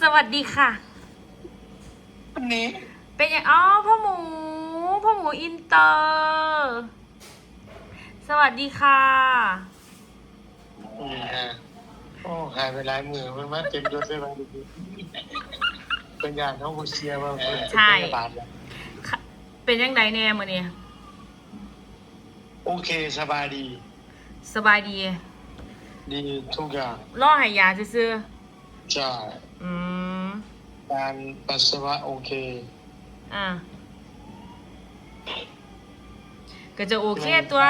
สวัสดีค่ะ วันนี้เป็นยังอ๋อพ่อหมูพ่อหมูอินเตอร์ สวัสดีค่ะอืมฮะโอ้หายไปหลายมือมันมาเต็มยศเลยบางทีเป็นงานเขาบูเชียร์ว่าเพิ่นเป็นใช่พยาบาลแล้วค่ะเป็นยังไงแน่มื่อนี้โอเคสบายดี สบายดีดีทุกอย่างล่อใหายาซื่อใช่ๆ อืม การปัสสาวะโอเค อะ ก็จะโอเคตัว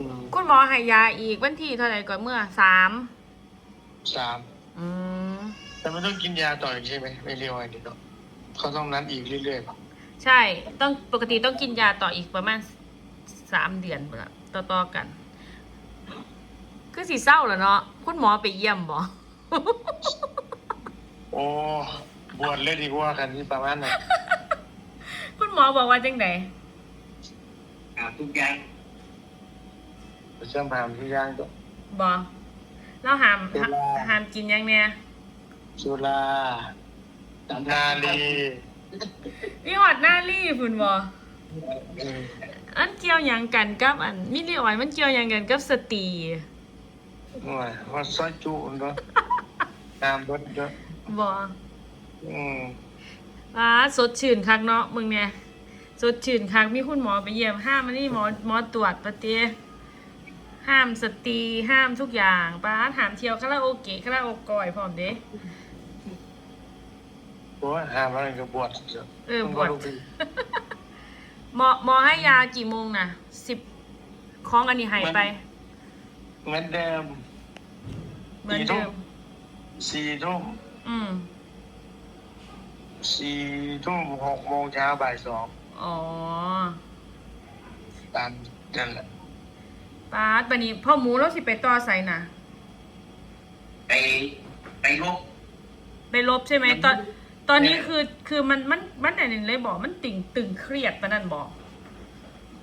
อืมคุณหมอใหายาอีกวันที่เท่าไหร่ก่อนเมื่อสามสามอืม แต่ไม่ต้องกินยาต่ออีกใช่ไหมไม่เรียกว่าเดี๋ยวเขาต้องนัดอีกเรื่อยๆป่ะใช่ ต้องปกติต้องกินยาต่ออีกประมาณสามเดือนพุ่นละต่อๆกัน คือสีเศร้าแล้วเนาะคุณหมอไปเยี่ยมบ่ โอ้บวชเลยดีกว่ากันนี่ประมาณนั้นคุณหมอบอกว่าจังไดอ่าทุกอย่างเชื่อมหามทุกอย่างก็บอเราห้ามเวลาห้ามกินหยังเนี่ยสุรานาลีมีหอดหน้ารีพุ่นบออืมอันเกี่ยวหยังกันกับอันมิลลิออยมันเกี่ยวหยังกันกับสตรีว่าว่าซอยจุเนาะตามรถเนาะ บออืมอ่าสดชื่นคักเนาะมึงเนี่ยสดชื่นคักมีคุณหมอไปเยี่ยมห้ามมันนี่หมอหมอตรวจปะเตียห้ามสตรีห้ามทุกอย่างป้าถามเที่ยวคาราโอเกะคาราโอเกอยพร้อมเด้เพราะว่าหามันก็บวชเถอะเออมันบก็วชลูกพี่หมอหมอให้ยากี่โมงน่ะสิบของอันนี้หายไปเหมือนเดิมเหมือนเดิมสี่ทุ่ม อืม สี่ทุ่มหกโมงเช้าบ่ายสองอ๋อตามนั่นแหละป้าดบันนี้พ่อหมูเราสิไปต่อใส่น่ะ ไปไปลบไปลบใช่ไหมตอน ตอนนี้คือคือมันมันมันไหนเลยบอกมันติ่งตึงเครียดปะนั่นบอก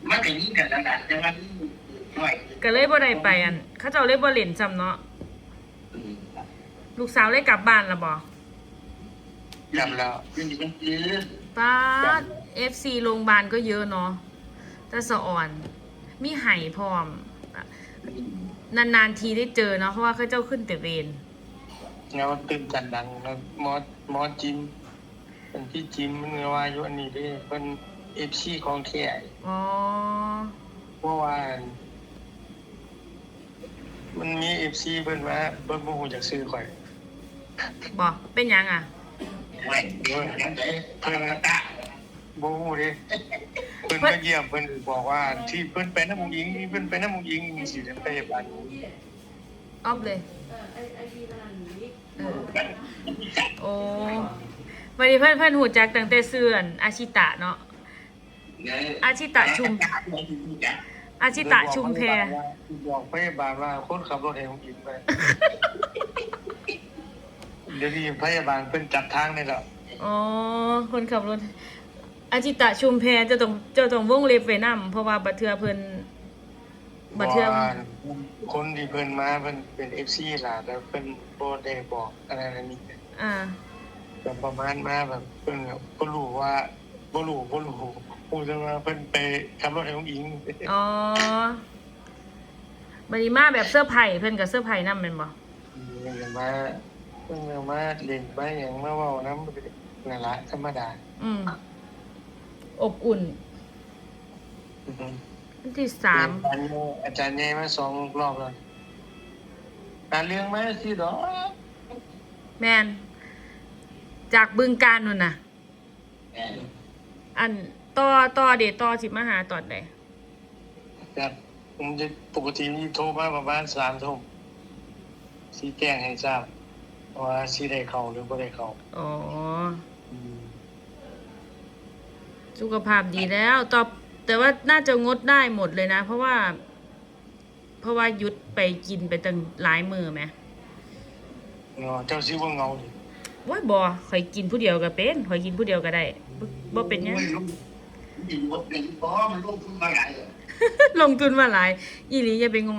มันเป็นนี่กันแล้วกันแต่ว่าหน่อย ก็เลยบ่ได้ไปอัน เขาเจ้าเลยบ่เล่นจำเนาะ ลูกสาวเลยกลับบ้านและบอกจำแล้วคือมันคือป้าด FC โรงพยาบาลก็เยอะเนาะแต่สะอ่อน มีไห่พร้อม นานๆทีได้เจอเนาะเพราะว่าเขาเจ้าขึ้นแต่เวรเงาตื่นกันดังแล้วมอสมอสจิมเป็นที่จิมมันว่าอยู่อันนี้เด้วยเป็นเอฟซีของแข่อ๋อเพราะว่ามันมีเอฟซีเพิ่นว่าเพิ่นบ่ฮู้จักซื้อข่อย บอกเป็นหยังอะไว้เดี๋ยวนั่นเลยเพื่อนตาบ่ฮู้เด้เพิ่นมาเยี่ยมเพิ่นบอกว่าที่เพิ่นไปน้ำหมูหญิงเพิ่นไปน้ำหมูหญิงมีสิเป็นพยาบาลออฟเลย เออ โอ้วันนี้เพื่อนเพื่อนหูจักตั้งแต่เสื่อนอาชิตะเนาะ อาชิตะชุม อาชิตะชุมแพบอกพยาบาลว่าคนขับรถให้ผมยิงไป เดี๋ยวนี้พยาบาลเพิ่นจัดทางได้แล้วอ๋อ คนขับรถ อาชิตะชุมแพจะต้องจะต้องวงเล็บไว้นํเพราะว่าบัดเทือเพิ่นบัดเทือว่าคนที่เพิ่นมาเพิ่นเป็น FC ล่ะแล้วเพิ่นบ่ได้บอกอะไรนั่นนี่อ่าแต่ประมาณมาแบบเพิ่นก็บ่รู้ว่าบ่รู้บ่รู้ฮู้แต่ว่าเพิ่นไปขับรถให้ผมยิงอ๋อบัดนี้มาแบบเสื้อร์ไผ่เพิ่นกับเสื้อร์ไผ่นำแม่นบ่เพิ่นก็มาเพิ่นก็มาเล่นไปหยังมาเว้านำนั่นล่ะธรรมดา อืมอบอุ่นอือฮึวันที่สามอาจารย์อาจารย์ใหญ่มาสองรอบแล้วการเรื่องมาสิดอกแมน จากบึงการนู่นน่ะอันต่อต่อเดทต่อสิมาหาตอนใดครับผมจะปกตินี่โทรมาประมาณสามทุ่มสีแจ้งให้ทราบ ว่าสีได้เข้าหรือบ่ได้เข้าอ๋อสุขภาพดีแล้วตอบแต่ว่าน่าจะงดได้หมดเลยนะ เพราะว่า เพราะว่าหยุดไปกินไปตั้งหลายมือไหมเนาะเจ้าสิว่าเงาดิว้ายบอข่อยกินผู้เดียวก็เป็นข่อยกินผู้เดียวก็ได้บ่บ่เป็นหยังมันลงมันลงเป็นเพราะมันลงทุนมาหลายเลยลงทุนมาหลาย อีหลีอย่าไปงง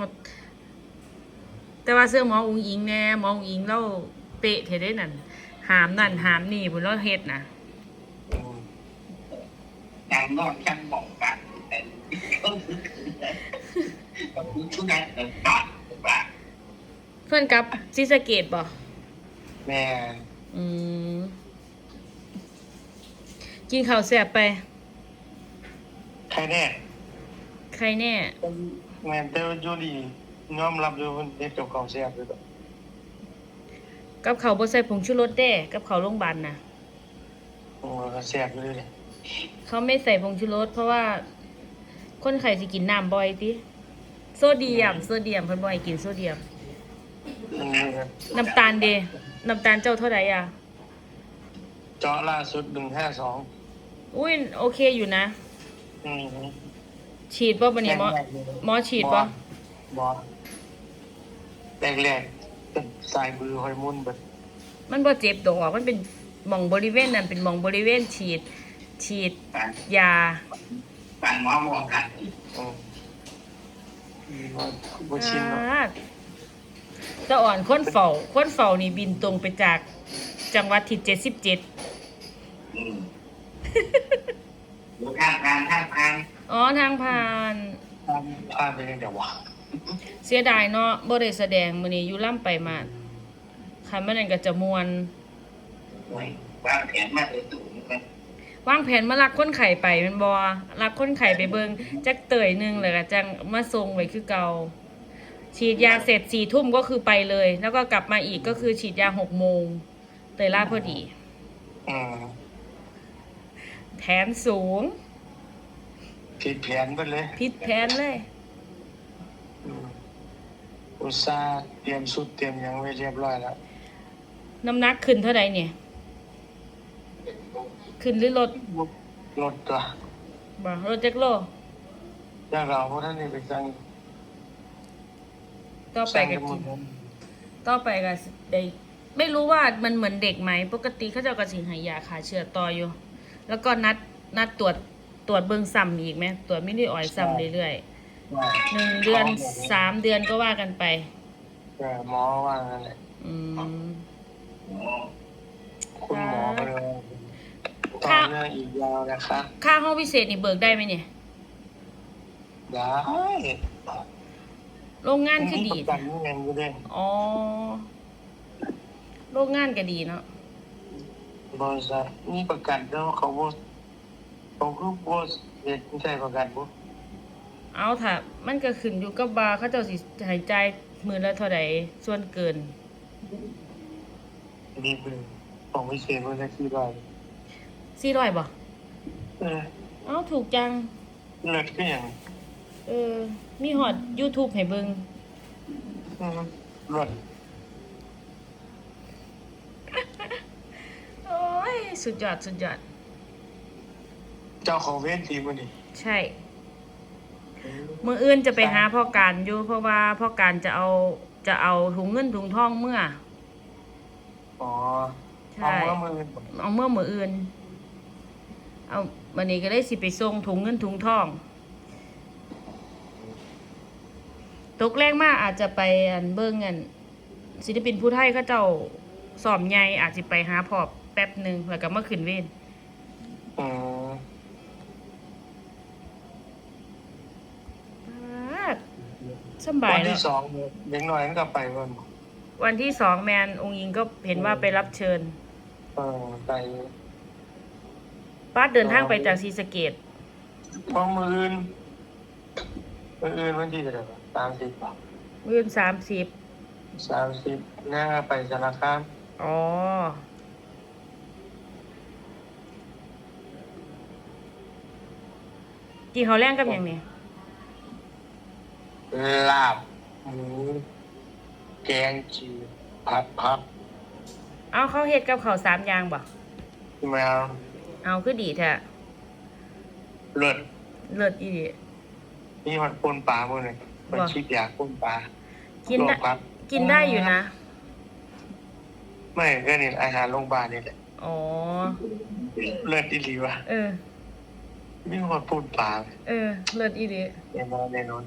แต่ว่าเสื้อหมออุงอิงแน่หมออุงอิงเรา เป๊ะเทได้นั่นหามนั่นหามนี่บุญเราเฮ็ดนะอืมนางนอนช่างบอกกันแต่ก็คือก็คือชุดนั้นแต่ก็ว่าเพื่อนกับซิสะเกตบ่แม่อืมกินข้าวแซ่บไป ใครแน่ ใครแน่แม่แต่ว่าอยู่ดียอมรับอยู่เพิ่นเฮ็ดกับข้าวแซ่บอยู่ดอ กกับเขาวบ่ใส่ผงชูรสเด้ กับเขาวโรงพยาบาลน่ะ โอ้ก็แซ่บอยู่เลยเขาไม่ใส่ผงชูรสเพราะว่า คนไข้สิกินน้ำบ่อยติโซเดียม โซเดียมเพิ่นบ่ให้กินโซเดียมมันนี่ก็น้ำตาลเดน้ำตาลเจ้าเท่าไหร่อะ เจาะล่าสุด152อุ้ยโอเคอยู่นะ อืมฉีดบ่บัดนี้หมอ หมอฉีดบ่บ่แรกๆเป็น สายมือหอยมุนเบิดมันบ่เจ็บดอกมันเป็นหม่องบริเวณนั้นเป็นหม่องบริเวณฉีด ฉีดการยาการหมอบอกกันอืมบ่ชินเนาะอ่าตะอ่อนคนเฝ้าคนเฝ้านี่บินตรงไปจากจังหวัดที่77อืมดูท่าทางท่าทางอ๋อทางผ่านพลาดไปยังเดี๋ยววะ เสียดายเนาะบ่ได้แสดงมื้อนี้อยู่ล่ำไปมาคันมันนั่นก็จะม่วนโอ้ยว่าแผนมาเลยตู่นี่ก็วางแผนมาลักคนไข้ไปแมันบ่ลักคนไข้ไปเบิ่งจักเตยหนึงแล้วก็จังมาส่งไว้คือเก่าฉีดยาเสร็จ4ทุ่มก็คือไปเลย แล้วก็กลับมาอีกก็คือฉีดยา6โมงเตยลาพอดี อืมแผนสูง ผิดแผนไปเลยผิดแผนเลยอืม อุตส่าห์เตรียมสุดเตรียมหยังไว้เรียบร้อยแล้วน้ำหนักขึ้นเท่าใดเนี่ย ขึ้นหรือลดรถตัวบ่ลดจักโลอยากเราเพราะท่านนี่ไปสั่งต่อไปสั่งก็จมูกิกนต่อไปก็สิได้ไม่รู้ว่ามันเหมือนเด็กไหม ปกติเขาเจะกระสิงหายาขาเชื้อต่ออยู่ แล้วก็นัดนัดตรวจตรวจเบิ่งซ้ำอีกไหมตรวจไม่ได้อ่อยซ้ำเรื่อยๆ หนึ่งเดือนสามเดือนก็ว่ากันไปแต่หมอว่านั่นแหละอืมโอ้คุณหมอก็เลยต่อค่ะเนื่องอีกยาวนะคะค่าห้องพิเศษนี่เบิกได้ไหมเนี่ยได้โรงงานคือดีประกันเงินก็ได้อ๋อโรงงานก็ดีเนาะบริษัทมีประกันแล้วเขาบ่เขาคือบ่เฮ็ดไม่ใช่ประกันบ่ เอาถ้ามันก็ขึ้นอยู่กับบาร์เขาเจ้าสิหายใจายมือละเท่าใดส่วนเกินดีเบิ่งของพิเศษมันจะกี่บาทสี่ร้อยบ่เออเอ้าถูกจัง เลิศคือหยังเออ มีฮอด YouTube ให้เบิ่งอืมเลิศโอ้ย สุดยอด สุดยอด เจ้าของเวทีมื้อนี้ใช่ มืออื่นจะไปหาพ่อการอยู่เพราะว่าพ่อการจะเอาจะเอาถุงเงินถุงทองเมื่อ อ๋อใช่ เอามามือเอาเมื่อมืออื่น เอาวันนี้ก็ได้สิไปส่งถุงเงินถุงทอง ตกแรงมากอาจจะไปอันเบิ้งอันศิลปินผู้ไทยเขาเจ้าสอมใหญ่อาจจะไปหาพอแป๊บหนึ่งแล้วก็มาขึ้นเวรอืม ปาด สำบายวันแล้ที่วสองเนี่ยเด็กน้อยมันก็ไปวันวันที่สองแมนองค์ยิงก็เห็นว่าไปรับเชิญเออไปป้าดเดินทางไปจากศรีสะเกดเพราะมืออื่นมืออื่นวันที่เท่าไหร่วะสามสิบมื่นสามสิบสามสิบหน้าไปสารคามอ๋อ กี่เขาวแรงกับอย่างนี้ ลาบหมูแกงจืดผัดผักเอาเขาเฮ็ดกับเขาวสามอย่างบ่แมวเอาคือดีแท้เลิศเลิศอีดีนี่มันปนปลาหมดเลยมันว่ะคิดอยากปนปลากินได้ลวผักกินได้อยู่นะไม่ก็นี่อาหารโรงพยาบาลนี่แหละอ๋อเลิศดีหลีวะเออนี่มันปนปลาเออเลิศอีดีแน่นอนแน่นอน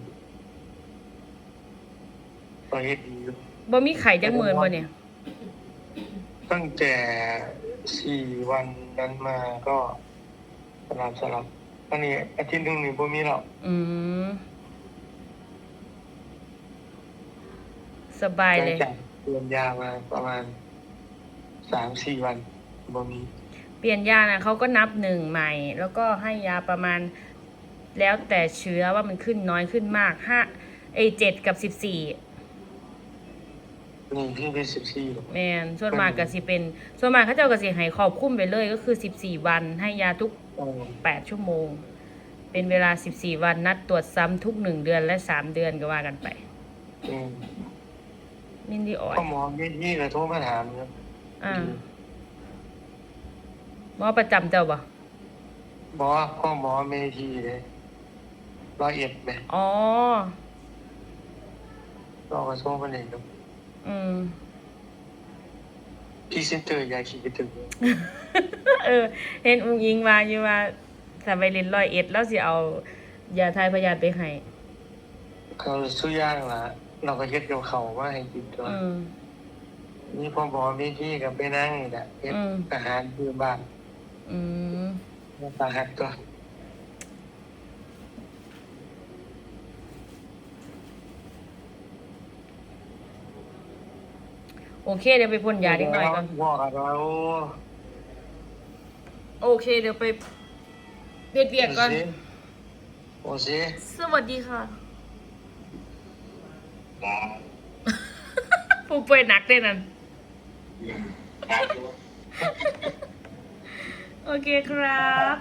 ก็เฮ็ดดีอยู่บ่มีไข่จักหมื่นบ่เนี่ยตั้งแต่สี่วันนั้นมาก็สลับสลับอันนี้อาทิตย์หนึ่งนี่บ่มีหรอกอืมสบายหลัเลงยจากเรียนยามาประมาณสามสี่วันบ่มี เปลี่ยนยานะเขาก็นับหนึ่งใหม่ แล้วก็ให้ยาประมาณแล้วแต่เชื้อว่ามันขึ้นน้อยขึ้นมากห้าเอยเจ็ดกับสิบสี่ นี่ที่เป็นสิบสี่แมนส่วนมากก็สิเป็น ส่วนมากเขาเจ้าก็สิให้ขอบคุ้มไปเลยก็คือสิบสี่วันให้ยาทุกอ๋อแปดชั่วโมง เป็นเวลาสิบสี่วันนัดตรวจซ้ำทุกหนึ่งเดือนและสามเดือนก็ว่ากันไปอืมมินดีออยพ่อหมอที่นี่ก็โทรมาถามครับอ่าหมอประจำเจ้าบ่บอกว่าพ่อหมอเมทีเลยร้อยเอ็ดไหมอ๋อก็กระทรวงพาณิชย์ครับ อืมพรี่เซนเตอร์ยาขี้กระตือเออ เห็นอุ้งอิงมาอยู่ว่าถ้าไปเรียนร้อยเอ็ดแล้วสิเอายาทายพยาธิไปให้เขาซื้อย่างละเราก็เฮ็ดกับเขาว่าให้กินตัวอืม นี่พ่อหมอเมทีกับไปนั่งนี่แหละเฮ็ดอืม อาหารคือบ้านอืมตาหักตัว โอเคเดี๋ยวไปพ่นยาเล็กน้อยก่อนบอกกับเราโอเค เดี๋ยวไปเบียดเบียดก่อนโอเคสวัสดีค่ะหมอผู้ป่วยหนักด้วยนั่นครับโอเคครับ